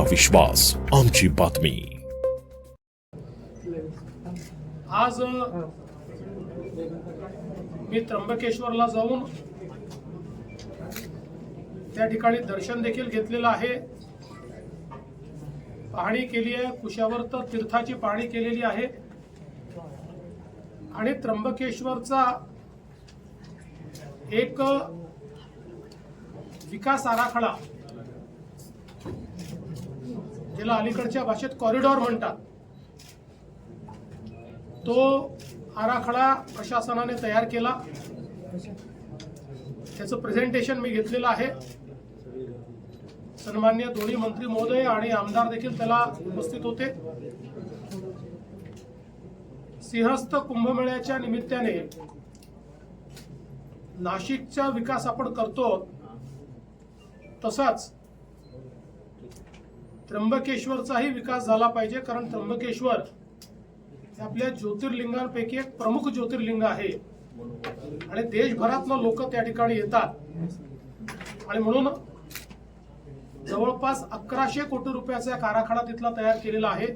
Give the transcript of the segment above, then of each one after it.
आमचा विश्वास आमची बातमी. आज मी त्र्यंबकेश्वरला जाऊन त्या ठिकाणी दर्शन देखील घेतलेलं आहे. पाहणी केली आहे कुशावर्त तीर्थाची पाहणी केलेली आहे. आणि त्र्यंबकेश्वरचा एक विकास आराखडा ज्याला अलीकडच्या भाषेत कॉरिडॉर म्हणतात. तो आराखडा प्रशासनाने तयार केला. त्याचं प्रेझेंटेशन मी घेतलेलं आहे. सन्मान्य दोन्ही मंत्री महोदय आणि आमदार देखील त्याला उपस्थित होते. सिंहस्थ कुंभमेळ्याच्या निमित्ताने नाशिकचा विकास आपण करतो. तसाच त्र्यंबकेश्वरचाही विकास झाला पाहिजे कारण त्र्यंबकेश्वर हे आपल्या ज्योतिर्लिंगांपैकी एक प्रमुख ज्योतिर्लिंग आहे. आणि देशभरातनं लोक त्या ठिकाणी येतात. आणि म्हणून जवळपास अकराशे कोटी रुपयाचा एक आराखडा तिथला तयार केलेला आहे.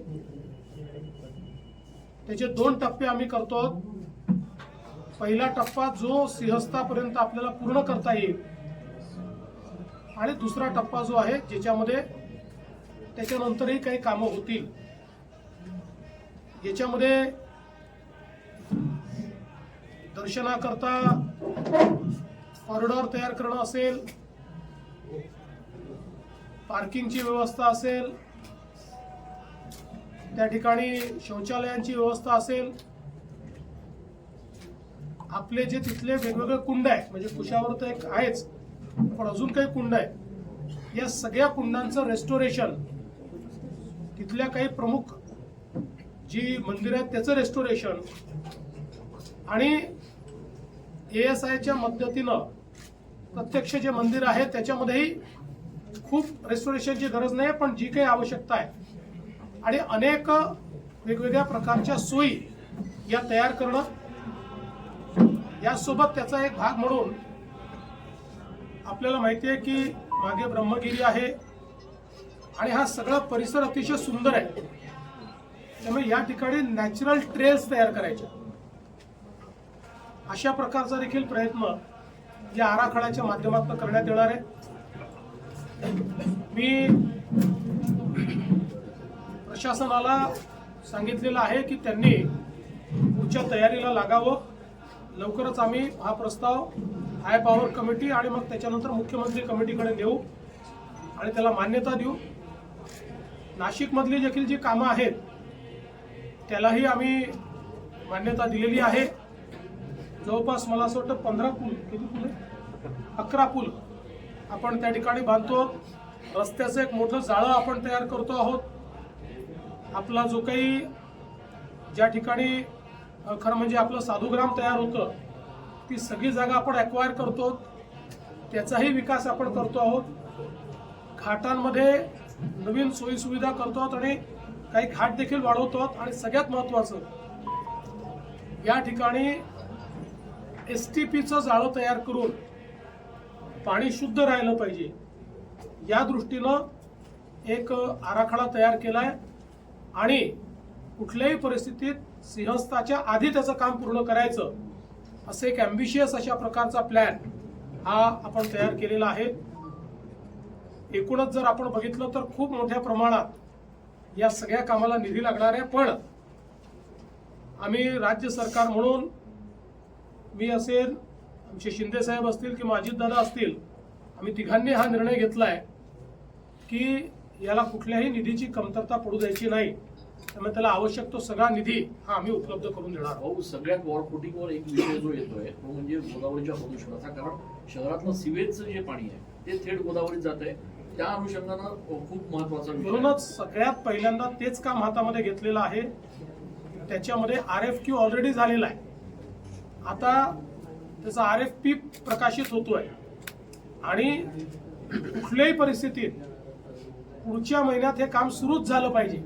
त्याचे दोन टप्पे आम्ही करतो. आहोत. पहिला टप्पा जो सिंहस्थापर्यंत आपल्याला पूर्ण करता येईल. आणि दुसरा टप्पा जो आहे ज्याच्यामध्ये त्याच्यानंतरही काही कामं होतील. याच्यामध्ये दर्शनाकरता कॉरिडॉर तयार करणं असेल पार्किंगची व्यवस्था असेल त्या ठिकाणी शौचालयांची व्यवस्था असेल. आपले जे तिथले वेगवेगळे कुंड आहेत म्हणजे कुशावर तर एक आहेच पण अजून काही कुंड आहेत. या सगळ्या कुंडांचं रेस्टोरेशन तिथल्या काही प्रमुख जी मंदिरं आहेत त्याचं रेस्टोरेशन आणि ए एस आयच्या मदतीनं प्रत्यक्ष जे मंदिर आहे त्याच्यामध्येही खूप रेस्टोरेशनची गरज नाही पण जी काही आवश्यकता आहे. आणि अनेक वेगवेगळ्या प्रकारच्या सोयी या तयार करणं यासोबत त्याचा एक भाग म्हणून आपल्याला माहिती आहे की मागे ब्रह्मगिरी आहे आणि हा सगळा परिसर अतिशय सुंदर आहे. त्यामुळे या ठिकाणी नॅचरल ट्रेल्स तयार करायचे. अशा प्रकारचा देखील प्रयत्न या आराखड्याच्या माध्यमातून करण्यात येणार आहे. मी प्रशासनाला सांगितलेलं आहे की त्यांनी पुढच्या तयारीला लागावं. लवकरच आम्ही हा प्रस्ताव हाय पॉवर कमिटी आणि मग त्याच्यानंतर मुख्यमंत्री कमिटीकडे नेऊ आणि त्याला मान्यता देऊ. नाशिकमधली देखील जी कामं आहेत त्यालाही आम्ही मान्यता दिलेली आहे. जवळपास मला असं वाटतं पंधरा पूल किती पूल अकरा पूल आपण त्या ठिकाणी बांधतो. रस्त्याचं एक मोठं जाळं आपण तयार करतो आहोत. आपला जो काही ज्या ठिकाणी खरं म्हणजे आपलं साधुग्राम तयार होतं ती सगळी जागा आपण ॲक्वायर करतो. त्याचाही विकास आपण करतो आहोत. घाटांमध्ये नवीन सोयीसुविधा करतो आहोत आणि काही घाट देखील वाढवतो आहोत आणि सगळ्यात महत्त्वाचं या ठिकाणी एस टी पीचं जाळं तयार करून पाणी शुद्ध राहिलं पाहिजे. या दृष्टीनं एक आराखडा तयार केला आहे आणि कुठल्याही परिस्थितीत सिंहस्थाच्या आधी त्याचं काम पूर्ण करायचं असं एक ॲम्बिशियस अशा प्रकारचा प्लॅन हा आपण तयार केलेला आहे. एकूणच जर आपण बघितलं तर खूप मोठ्या प्रमाणात या सगळ्या कामाला निधी लागणार आहे. पण आम्ही राज्य सरकार म्हणून मी असेल आमचे शिंदे साहेब असतील किंवा अजितदादा असतील आम्ही तिघांनी हा निर्णय घेतला आहे की याला कुठल्याही निधीची कमतरता पडू द्यायची नाही. त्यामुळे त्याला आवश्यक तो सगळा निधी हा आम्ही उपलब्ध करून देणार भाऊ सगळ्यात वॉरफुटिंगवर एक विषय जो येतोय तो म्हणजे गोदावरीच्या प्रदूषणाचा कारण शहरातलं सिवेजचं जे पाणी आहे ते थेट गोदावरीत जात आहे त्या अनुषंगानं खूप महत्त्वाचा म्हणूनच सगळ्यात पहिल्यांदा तेच काम हातामध्ये घेतलेलं आहे. त्याच्यामध्ये आर एफ क्यू ऑलरेडी झालेला आहे. आता त्याचा आर एफ पी प्रकाशित होतोय. आणि कुठल्याही परिस्थितीत पुढच्या महिन्यात हे काम सुरूच झालं पाहिजे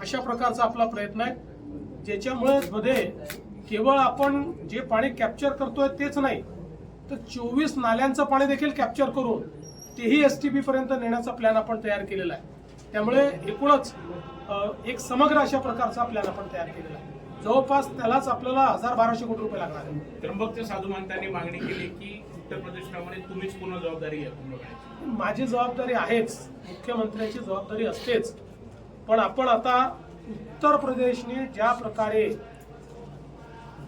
अशा प्रकारचा आपला प्रयत्न आहे. ज्याच्यामुळे मध्ये केवळ आपण जे पाणी कॅप्चर करतोय तेच नाही तर चोवीस नाल्यांचं पाणी देखील कॅप्चर करून तेही एस टी पर्यंत नेण्याचा प्लॅन आपण तयार केलेला आहे. त्यामुळे एकूणच एक समग्र अशा प्रकारचा प्लॅन आपण तयार केलेला आहे. जवळपास त्यालाच आपल्याला हजार बाराशे कोटी रुपये लागणार आहे त्र्यंबकच्या साधू महंतांनी मागणी केली की उत्तर प्रदेशप्रमाणे तुम्हीच पूर्ण जबाबदारी घ्या माझी जबाबदारी आहेच. मुख्यमंत्र्याची जबाबदारी असतेच. पण आपण आता उत्तर प्रदेशने ज्या प्रकारे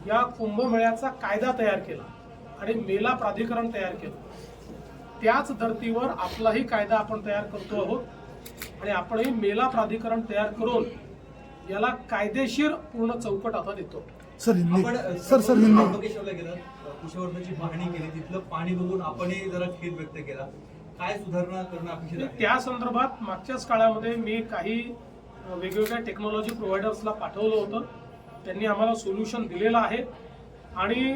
या कुंभमेळ्याचा कायदा तयार केला आणि मेला प्राधिकरण तयार केलं त्याच धर्तीवर आपलाही कायदा आपण तयार करतो आहोत. आणि आपणही मेला प्राधिकरण तयार करून याला कायदेशीर पूर्ण चौकट आता देतो. सर आपण हिंदी सर सर हिंदी त्र्यंबकेश्वरला गेलं कुशवर्धनची पाहणी केली तिथलं पाणी बघून आपणही जरा खेद व्यक्त केला. काय सुधारणा करणं अपेक्षित आहे? त्या संदर्भात मागच्याच काळामध्ये मी काही वेगवेगळ्या टेक्नॉलॉजी प्रोव्हायडर्सला पाठवलं होतं. त्यांनी आम्हाला सोल्युशन दिलेलं आहे. आणि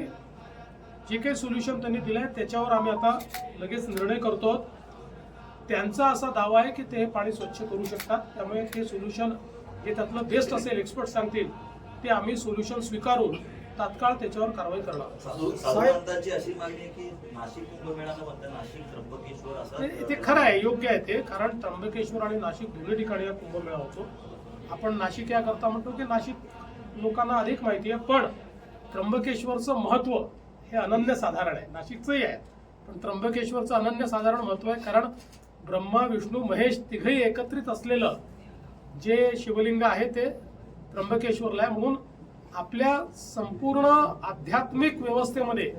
जे काही सोल्युशन त्यांनी दिलं आहे त्याच्यावर आम्ही आता लगेच निर्णय करतो. आहोत. त्यांचा असा दावा आहे की ते हे पाणी स्वच्छ करू शकतात. त्यामुळे ते सोल्युशन जे त्यातलं बेस्ट असेल एक्सपर्ट सांगतील ते आम्ही सोल्युशन स्वीकारून तात्काळ त्याच्यावर कारवाई करणार साधू साधूंची अशी मागणी आहे की नाशिक कुंभमेळा न म्हणता नाशिक त्र्यंबकेश्वर असं ते ते खरं आहे योग्य आहे ते. कारण त्र्यंबकेश्वर आणि नाशिक दोन्ही ठिकाणी हा कुंभमेळा होतो. आपण नाशिक या करता म्हणतो की नाशिक लोकांना अधिक माहिती आहे पण त्र्यंबकेश्वरचं महत्त्व हे अनन्यसाधारण आहे. नाशिकचंही आहे. पण त्र्यंबकेश्वरचं अनन्यसाधारण महत्त्व आहे कारण ब्रह्मा विष्णू महेश तिघही एकत्रित असलेलं जे शिवलिंग आहे ते त्र्यंबकेश्वरला आहे. म्हणून आपल्या संपूर्ण आध्यात्मिक व्यवस्थेमध्ये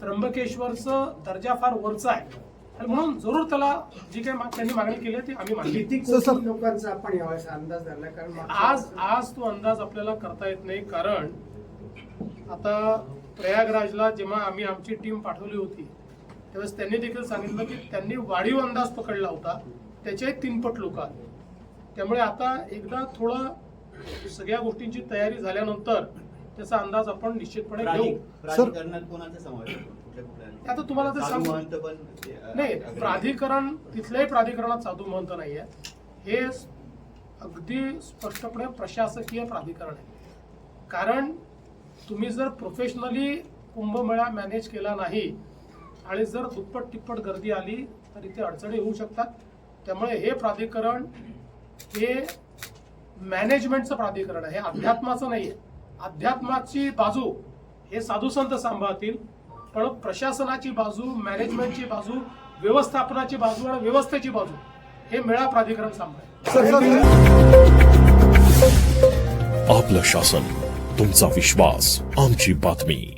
त्र्यंबकेश्वरचं दर्जा फार वरचा आहे. आणि म्हणून जरूर त्याला जी काही त्यांनी मागणी केली ती आम्ही मागणी लोकांचा आपण यावेळेस अंदाज धरला? कारण आज आज तो अंदाज आपल्याला करता येत नाही. कारण आता प्रयागराजला जेव्हा आम्ही आमची टीम पाठवली होती त्यावेळेस त्यांनी देखील सांगितलं की त्यांनी वाढीव अंदाज पकडला होता. त्याचे तीनपट लोक आले त्यामुळे आता एकदा थोडं सगळ्या गोष्टींची तयारी झाल्यानंतर त्याचा अंदाज आपण निश्चितपणे घेऊ. आता तुम्हाला ते सांगू नाही. प्राधिकरण तिथल्याही प्राधिकरणात साधू महंत नाहीये. हे अगदी स्पष्टपणे प्रशासकीय प्राधिकरण आहे. कारण तुम्ही जर प्रोफेशनली कुंभमेळा मॅनेज केला नाही आणि जर दुप्पट तिप्पट गर्दी आली तर इथे अडचणी होऊ शकतात. त्यामुळे हे प्राधिकरण हे मॅनेजमेंटचं प्राधिकरण आहे. हे अध्यात्माचं नाही आहे अध्यात्माची बाजू हे साधू संत सांभाळतील पण प्रशासनाची बाजू मॅनेजमेंटची बाजू व्यवस्थापनाची बाजू आणि व्यवस्थेची बाजू हे मेळा प्राधिकरण सांभाळेल. आपलं शासन तुमचा विश्वास. आमची बातमी.